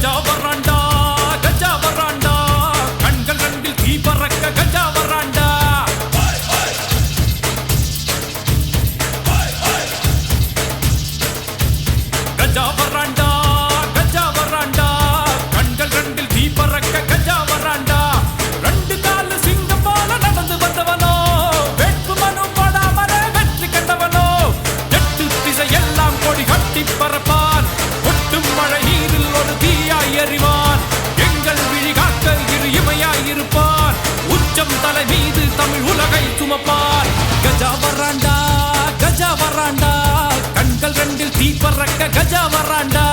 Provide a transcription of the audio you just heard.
dog. Gaja வராண்டா? கண்கள் ரெண்டில் தீ பறக்க கஜா வராண்டா?